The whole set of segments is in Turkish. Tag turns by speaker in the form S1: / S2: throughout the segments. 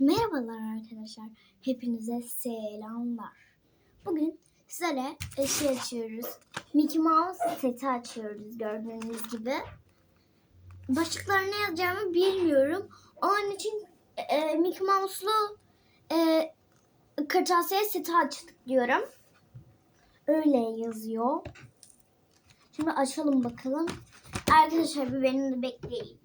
S1: Merhabalar arkadaşlar. Hepinize selamlar. Bugün sizlere şey açıyoruz. Mickey Mouse seti açıyoruz gördüğünüz gibi. Başlıklarına yazacağımı bilmiyorum. Onun için e, Mickey Mouse'lu e, kırtasiye seti açtık diyorum. Öyle yazıyor. Şimdi açalım bakalım. Arkadaşlar bir beni de bekleyin.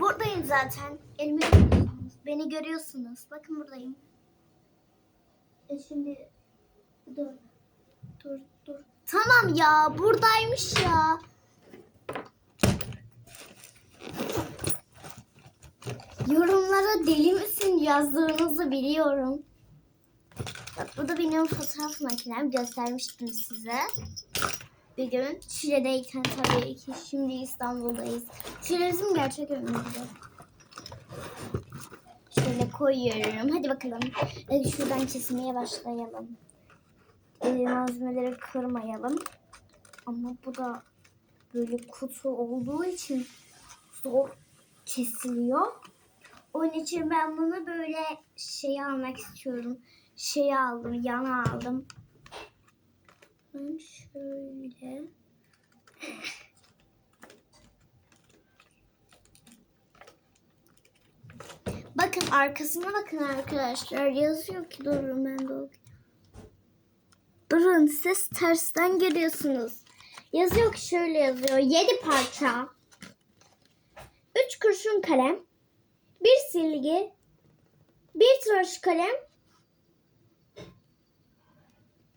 S1: Buradayım zaten. Elimi. Beni görüyorsunuz. Bakın buradayım. E şimdi dur. Dur dur. Tamam ya buradaymış ya. Yorumlara deli misin yazdığınızı biliyorum. Bak bu da benim fotoğraf makinem. Göstermiştim size. Bir gün Şile'deyken tabii ki şimdi İstanbul'dayız. Şile bizim gerçek evimizde. Şöyle koyuyorum. Hadi bakalım. Hadi şuradan kesmeye başlayalım. Ee, malzemeleri kırmayalım. Ama bu da böyle kutu olduğu için zor kesiliyor. Onun için ben bunu böyle şey almak istiyorum. Şey aldım, yana aldım. Ben şöyle Bakın arkasına bakın arkadaşlar. Yazıyor ki durun ben de okuyayım. Durun siz tersten görüyorsunuz. Yazıyor ki şöyle yazıyor. 7 parça. 3 kurşun kalem. Bir silgi. Bir tıraş kalem.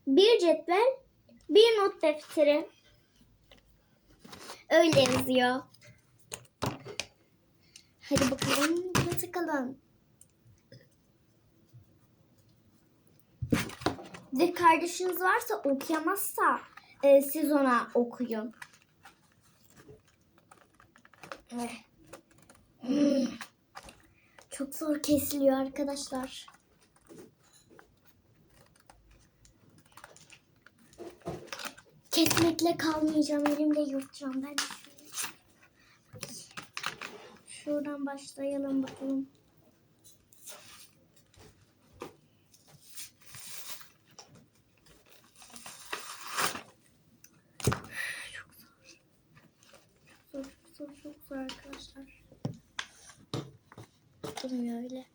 S1: Bir cetvel. Bir not defteri. Öyle yazıyor. Hadi bakalım. Hadi bakalım. Ve kardeşiniz varsa okuyamazsa e, siz ona okuyun. Eh. Hmm. Çok zor kesiliyor arkadaşlar. Kesmekle kalmayacağım. Elimde yutacağım. Ben. Şuradan başlayalım bakalım. Çok zor. Çok zor, çok zor, arkadaşlar. Durmuyor öyle.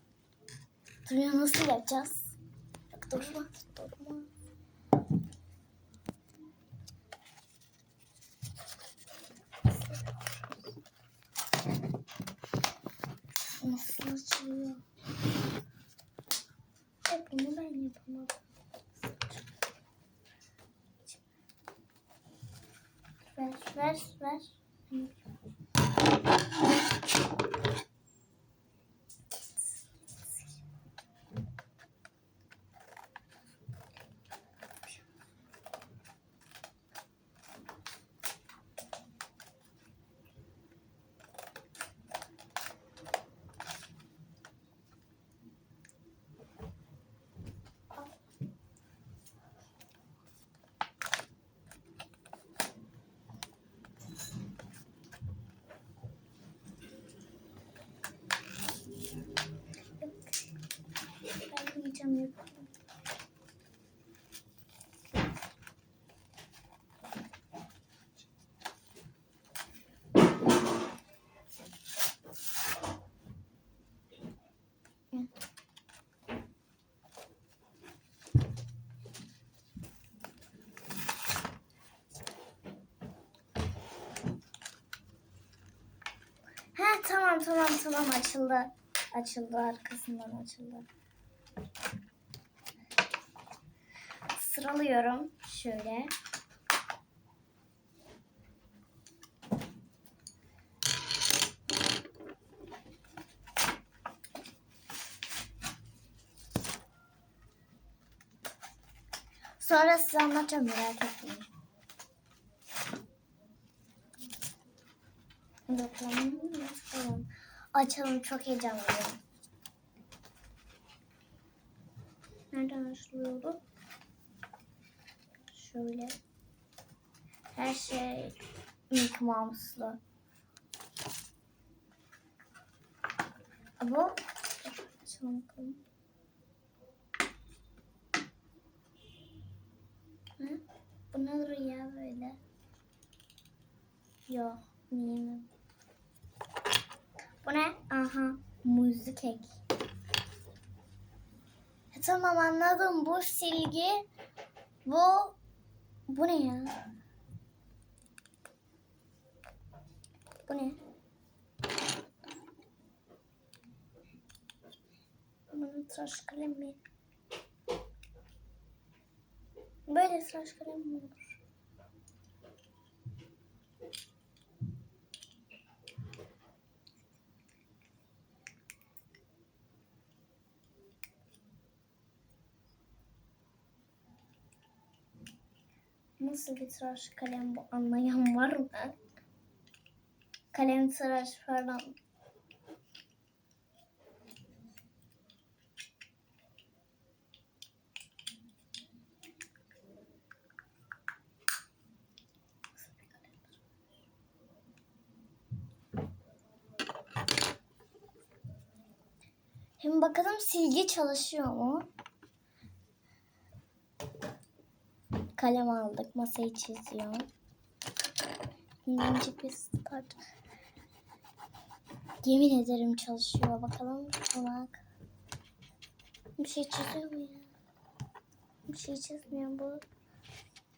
S1: Durmuyor nasıl yapacağız? Bak durma, durma. Nasıl açılıyor? Hep bunu ben yapamadım. Ver, ver, ver. Ben yiyeceğim yapalım. Ha tamam tamam tamam açıldı. Açıldı arkasından açıldı. Sıralıyorum şöyle. Sonra size anlatacağım merak etmeyin. Bakalım. Açalım. Açalım çok heyecanlıyım. Nereden açılıyordu? Şöyle. Her şey Mickey Mouse'lu. Bu yapalım bakalım. Bu nedir ya böyle? Yok, yiyemem. Bu ne? Aha, muzlu kek. Ha, tamam anladım. Bu silgi. Bu bu ne ya? Bu ne? Bunun tıraş kalem mi? Böyle tıraş kalem mi olur? Nasıl bir tıraş kalem bu anlayan var mı? Kalem tıraş falan. Hem bakalım silgi çalışıyor mu? Kalem aldık. Masayı çiziyor. İnce bir start. Yemin ederim çalışıyor. Bakalım bak. Bir şey çiziyor mu ya? Bir şey çizmiyor bu.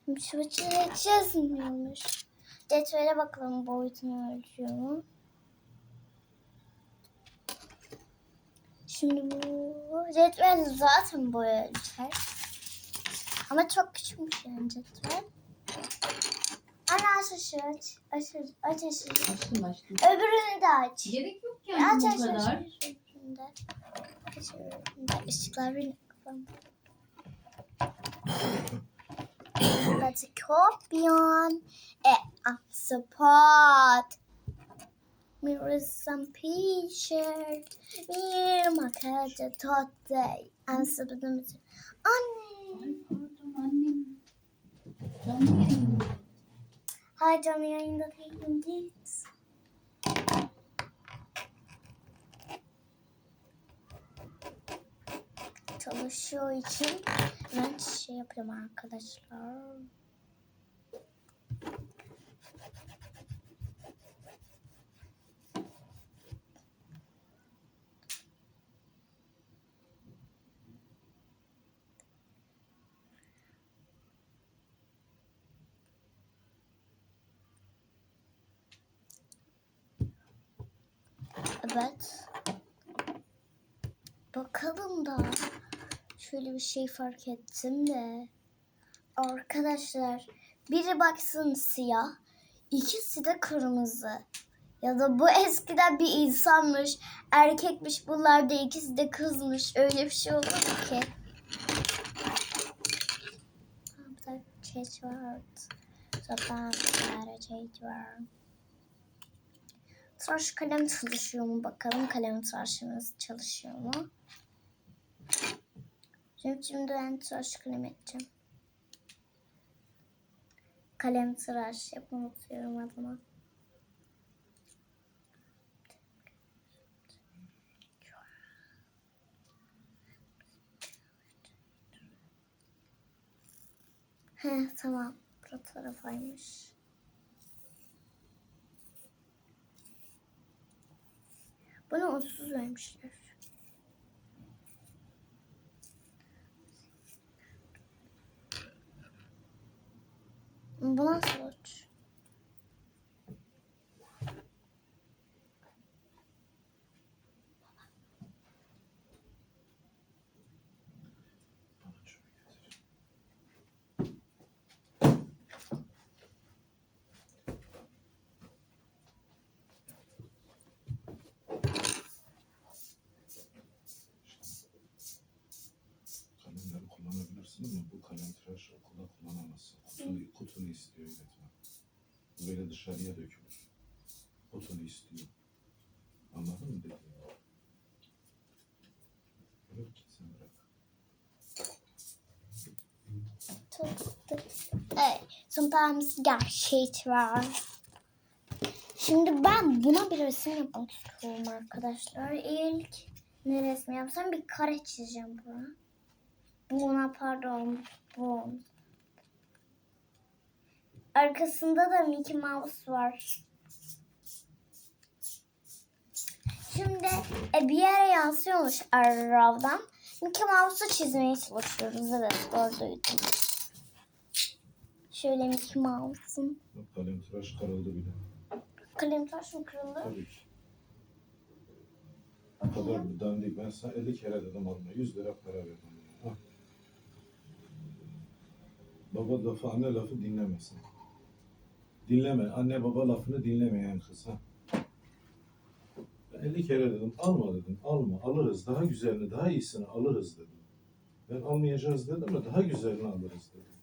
S1: Bir şey çiz- çizmiyormuş. Cetvele bakalım boyutunu ölçüyor mu? Şimdi bu cetvel zaten boy ölçer. Ama çok küçükmüş cetvel. Anne aç aç aç. Aç aç aç aç.
S2: Açtım açtım.
S1: Öbürünü de aç.
S2: Gerek yok
S1: Aç
S2: yani
S1: aç
S2: bu
S1: aç.
S2: kadar.
S1: aç. Aç de. Işıklar benim kafamda. Let's copy on a spot. Here is some t-shirt. Bir makette totte. Ansızın Anne.
S2: Annem. Canlı yayın.
S1: Hay canlı yayında değilim git. Çalışıyor için ben şey yapıyorum arkadaşlar. Evet. Bakalım da şöyle bir şey fark ettim de. Arkadaşlar biri baksın siyah, ikisi de kırmızı. Ya da bu eskiden bir insanmış, erkekmiş, bunlar da ikisi de kızmış. Öyle bir şey olur mu ki? De çeç var. Zaten tane çeç var. Tıraş kalem çalışıyor mu bakalım. Kalem tıraşımız çalışıyor mu? Şimdi, şimdi ben tıraş kalem edeceğim. Kalem tıraş yapmayı unutuyorum adına. He tamam. Bu tarafaymış. Bana onsuz vermişler. Bu nasıl
S3: kullanabilirsin ama bu kalem tıraş okulda kullanamazsın. Kutunu, kutunu istiyor öğretmen. Bu Böyle dışarıya dökülür. Kutunu istiyor. Anladın mı dediğimi? Bırak gitsin bırak.
S1: Evet, sometimes gerçek var. Şimdi ben buna bir resim yapmak istiyorum arkadaşlar. İlk Ne resmi yapsam bir kare çizeceğim buna. Buna pardon. Bu. Arkasında da Mickey Mouse var. Şimdi e, bir yere yansıyormuş arabadan. Mickey Mouse'u çizmeye çalışıyoruz. Evet doğru duydum. Şöyle Mickey Mouse'un.
S3: Kalem tıraş karıldı bile.
S1: Kalem taş mı kırıldı?
S3: Tabii ki. O kadar dandik. Ben sana 50 kere dedim alma. 100 lira para verdim. buna. Al. Baba lafı, anne lafı dinlemesin. Dinleme. Anne baba lafını dinlemeyen kız. Ha. Ben 50 kere dedim. Alma dedim. Alma. Alırız. Daha güzelini, daha iyisini alırız dedim. Ben almayacağız dedim ama daha güzelini alırız dedim.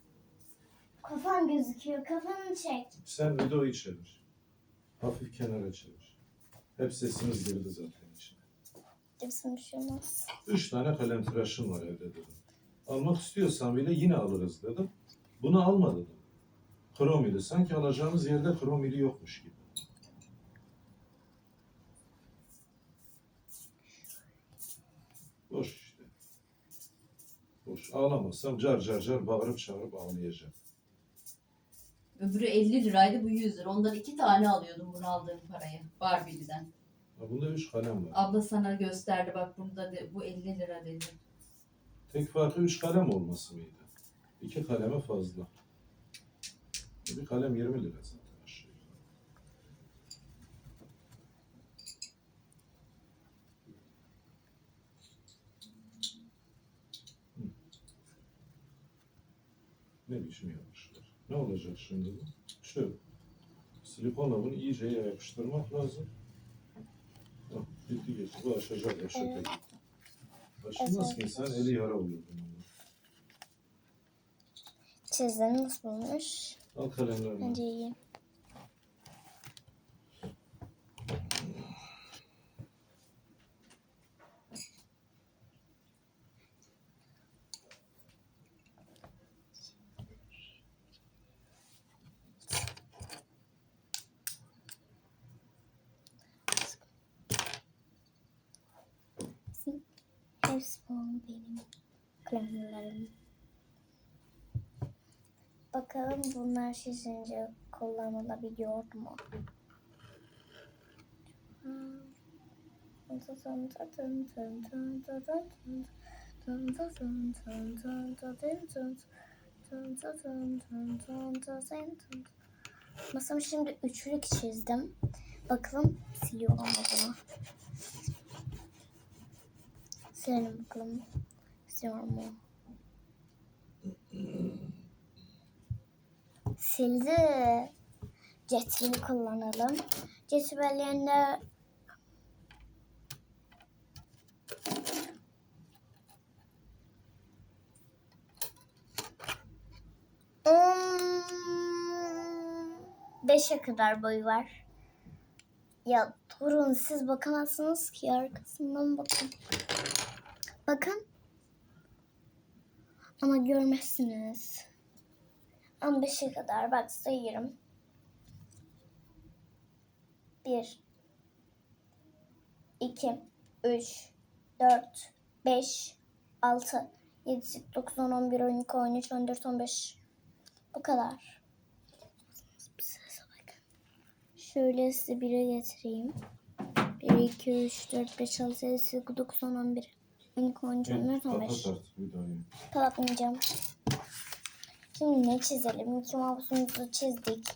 S1: Kafan gözüküyor. Kafanı çek.
S3: Sen videoyu çevir. Hafif kenara çevir. Hep sesimiz girdi zaten içine.
S1: Bir şey.
S3: Üç tane kalem tıraşım var evde dedim. Almak istiyorsan bile yine alırız dedim. Bunu alma dedim. Kromili. Sanki alacağımız yerde kromili yokmuş gibi. Boş işte. Boş. Ağlamazsam car car car bağırıp çağırıp ağlayacağım.
S2: Öbürü 50 liraydı bu 100 lira. Ondan iki tane alıyordum bunu aldığım parayı. Barbie'den.
S3: Ha, bunda üç kalem var.
S2: Abla sana gösterdi bak bunda de, bu 50 lira dedi.
S3: Tek farkı üç kalem olması mıydı? İki kaleme fazla. Bir kalem 20 lira zaten. Hı. Ne biçim yapmışlar? Ne olacak şimdi bu? Şu. Silikonla bunu iyice yapıştırmak lazım. Bak, bitti geçti. Bu aşacak aşağı
S1: Evet.
S3: peki. Aşılmaz ki insan eli yara oluyor bununla.
S1: Çizdim nasıl olmuş?
S3: Al kalemlerini.
S1: Bence iyi. Hepsi benim kalemlerim. Bakalım bunlar şişince kullanılabiliyor mu? Masam şimdi üçlük çizdim. Bakalım siliyor mu bunu? Silelim bakalım. Siliyor mu? Sildi. Cetvel'i kullanalım. Cetvellerinde on beşe kadar boyu var. Ya durun siz bakamazsınız ki arkasından bakın. Bakın. Ama görmezsiniz. 15'e kadar bak sayıyorum. 1 2 3 4 5 6 7 8 9 10 11 12 13 14 15 Bu kadar. Şöyle size bire getireyim. 1 2 3 4 5 6 7 8 9 10 11 12 13 14 15
S3: Kapat artık videoyu.
S1: Kapatmayacağım. Şimdi ne çizelim? Mickey Mouse'umuzu çizdik.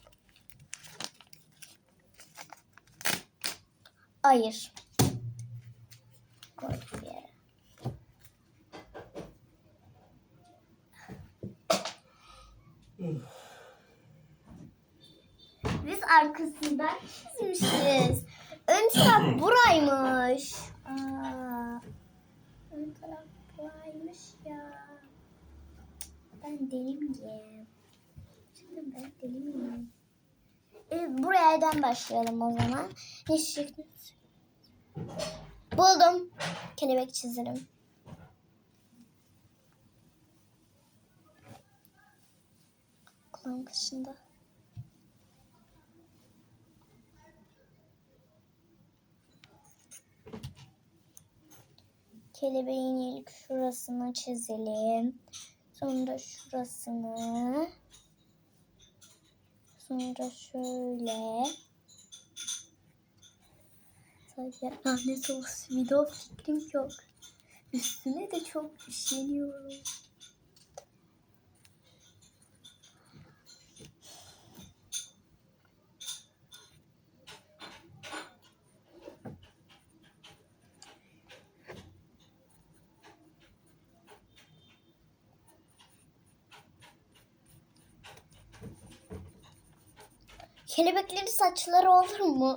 S1: Hayır. Koy bir yere. Biz arkasında çizmişiz. Ön taraf buraymış. Aa, ön taraf buraymış ya. Ben deli miyim? Şimdi ben deli miyim? Evet, buraya'dan başlayalım o zaman. Ne çizecektiniz? Buldum. Kelebek çizelim. Kulağım kaşında. Kelebeğin ilk şurasını çizelim. Sonra şurasını. Sonra şöyle. Sadece lanet olsun video fikrim yok. Üstüne de çok üşeniyorum. Kelebeklerin saçları olur mu?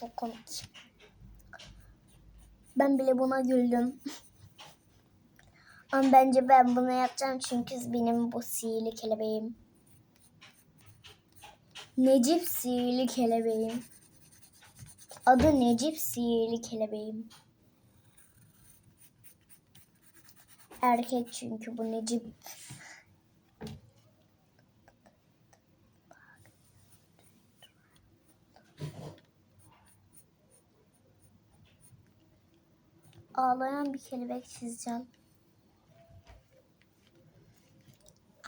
S1: Çok komik. Ben bile buna güldüm. Ama bence ben bunu yapacağım çünkü benim bu sihirli kelebeğim. Necip sihirli kelebeğim. Adı Necip sihirli kelebeğim. Erkek çünkü bu Necip. Ağlayan bir kelebek çizeceğim.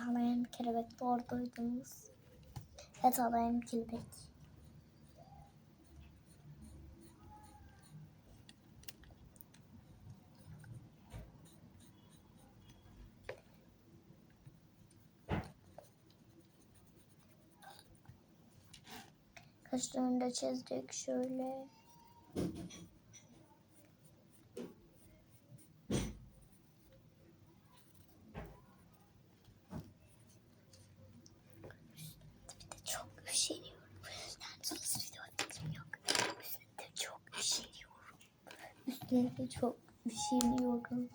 S1: Ağlayan bir kelebek doğru duydunuz. Evet ağlayan bir kelebek. Kaşlarını da çizdik şöyle. çok üşeniyorum. Bu yüzden sus video fikrim yok. Üstünde çok üşeniyorum. Üstünde çok üşeniyorum.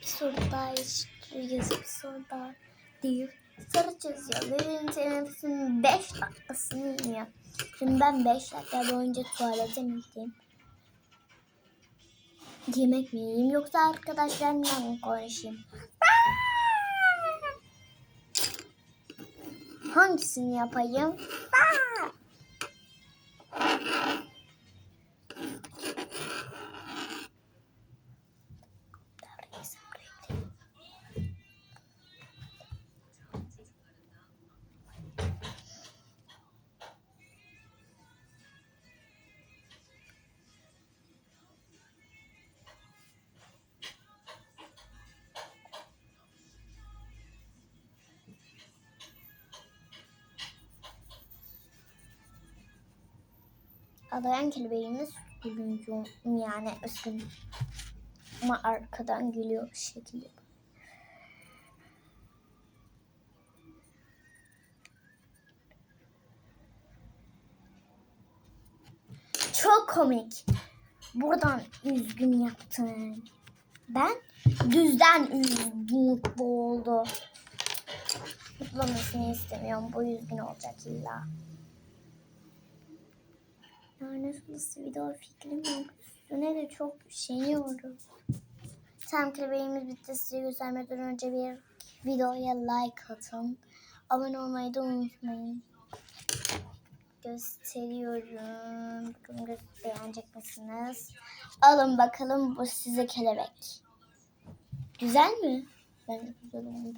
S1: Bir soru daha yazıp bir soru daha değil. Soru çözüyor. Benim teneffüsün 5 dakikasını iniyor. Şimdi ben 5 dakika boyunca tuvalete mi gideyim? Yemek mi yiyeyim yoksa arkadaşlarımla mı konuşayım? Hangisini yapayım? Ağlayan kelebeğimiz gülüyor. Yani üzgün. Ama arkadan gülüyor şekilde. Çok komik. Buradan üzgün yaptın. Ben düzden üzgün oldu. Mutlu olmasını istemiyorum. Bu üzgün olacak illa. Yani nasıl video fikrim yok. Üstüne de çok üşeniyorum. Tam kelebeğimiz bitti. Size göstermeden önce bir videoya like atın. Abone olmayı da unutmayın. Gösteriyorum. Bakalım beğenecek misiniz? Alın bakalım bu size kelebek. Güzel mi? Bence güzel.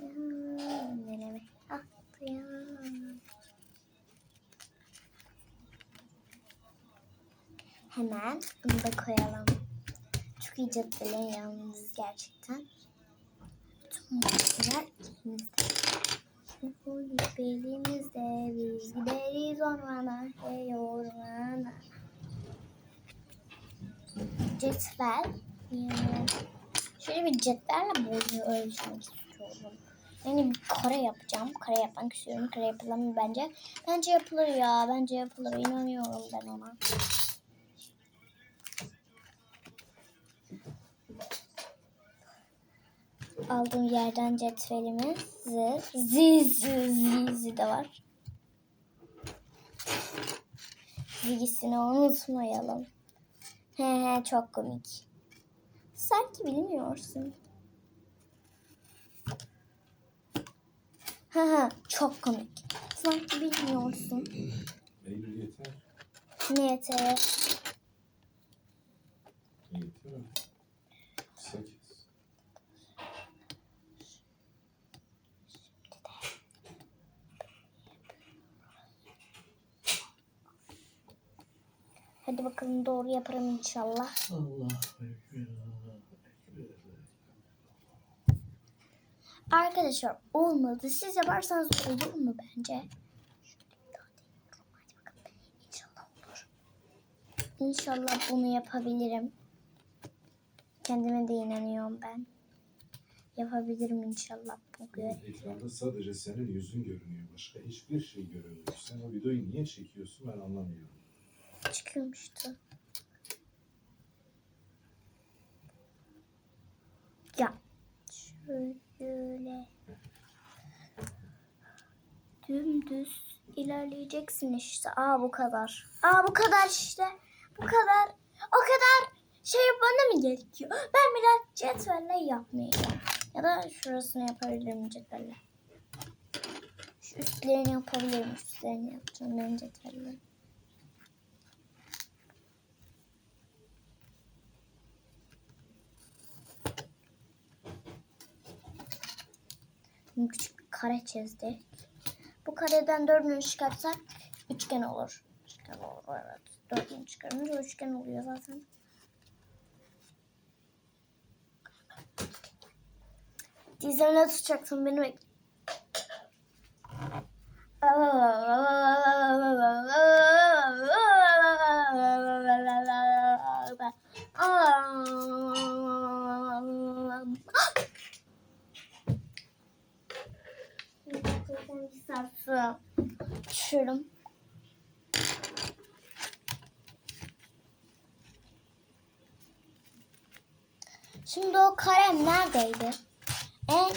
S1: Ya, Nereye? Ah, ya. Hemen bunu da koyalım. Çok iyi caddelerin yalnız gerçekten. Tüm maddeler elimizde. Şimdi belimizde biz gideriz ormana, hey ormana. Cetvel. Şöyle bir cetvelle boyu ölçmek istiyorum. Yani bir kare yapacağım. Kare yapmak istiyorum. Kare yapılır mı bence? Bence yapılır ya. Bence yapılır. İnanıyorum ben ona. Aldığım yerden cetvelimi zı zi zi zi zi de var. Zigisini unutmayalım. He he çok komik. Sanki bilmiyorsun. Hı hı çok komik. Sanki bilmiyorsun.
S3: Eylül yeter.
S1: Ne yeter?
S3: Yeter.
S1: Hadi bakalım doğru yaparım inşallah.
S3: Allah.
S1: Arkadaşlar olmadı. Siz yaparsanız olur mu bence? İnşallah bunu yapabilirim. Kendime de inanıyorum ben. Yapabilirim inşallah bugün.
S3: Ekranda sadece senin yüzün görünüyor. Başka hiçbir şey görünmüyor. Sen o videoyu niye çekiyorsun ben anlamıyorum.
S1: Çıkıyormuştu. Ya şöyle dümdüz ilerleyeceksin işte. Aa bu kadar. Aa bu kadar işte. Bu kadar. O kadar şey bana mı gerekiyor? Ben biraz cetvelle yapmayacağım. Ya da şurasını yapabilirim cetvelle. Şu üstlerini yapabilirim. Üstlerini yapacağım ben cetvelle. Şimdi küçük bir kare çizdik. Bu kareden dördünü çıkartsak üçgen olur. Üçgen olur evet. Dördünü çıkarınca üçgen oluyor zaten. Dizlerine tutacaksın beni bekle. Bir sarsı. Düşüyorum. Şimdi o kalem neredeydi? En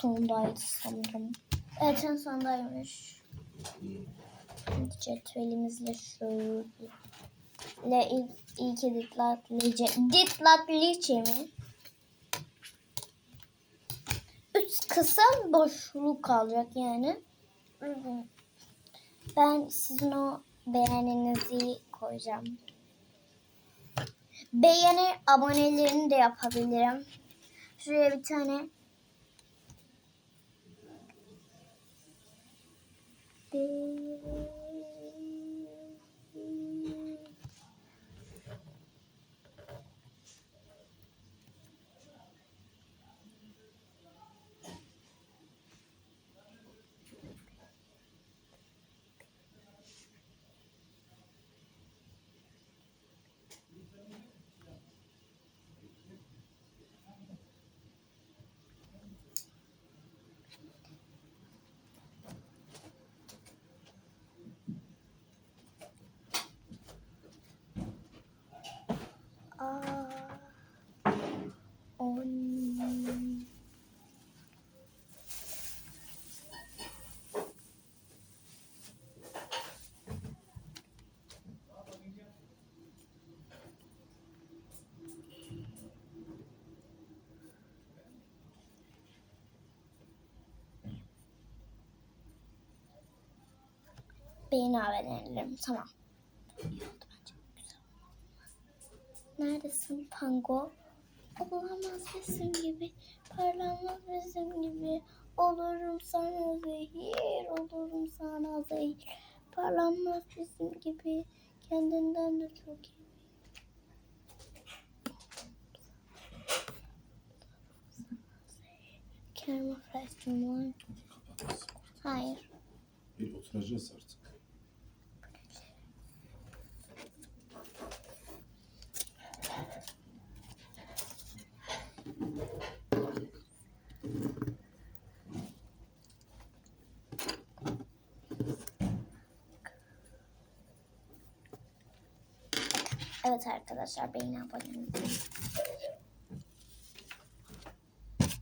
S1: sondaydı sanırım. Evet en sondaymış. Cetvelimizle şöyle ilk, ilk ditlatlice ditlatlice mi? Üst kısım boşluk kalacak yani. Ben sizin o beğeninizi koyacağım. Beğeni abonelerini de yapabilirim. Şuraya bir tane Aa, Beğeni haberlerim tamam. Neredesin Pango? Olamaz bizim gibi, parlamaz bizim gibi. Olurum sana zehir, olurum sana zehir. Parlamaz bizim gibi, kendinden de çok iyi. Var.
S3: Kapat.
S1: Hayır.
S3: Bir oturacağız artık.
S1: Evet arkadaşlar beğeni abone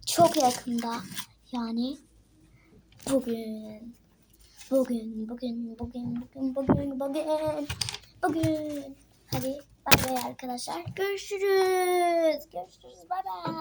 S1: Çok yakında yani bugün bugün bugün bugün bugün bugün bugün bugün. Hadi bay bay arkadaşlar. Görüşürüz. Görüşürüz. Bay bay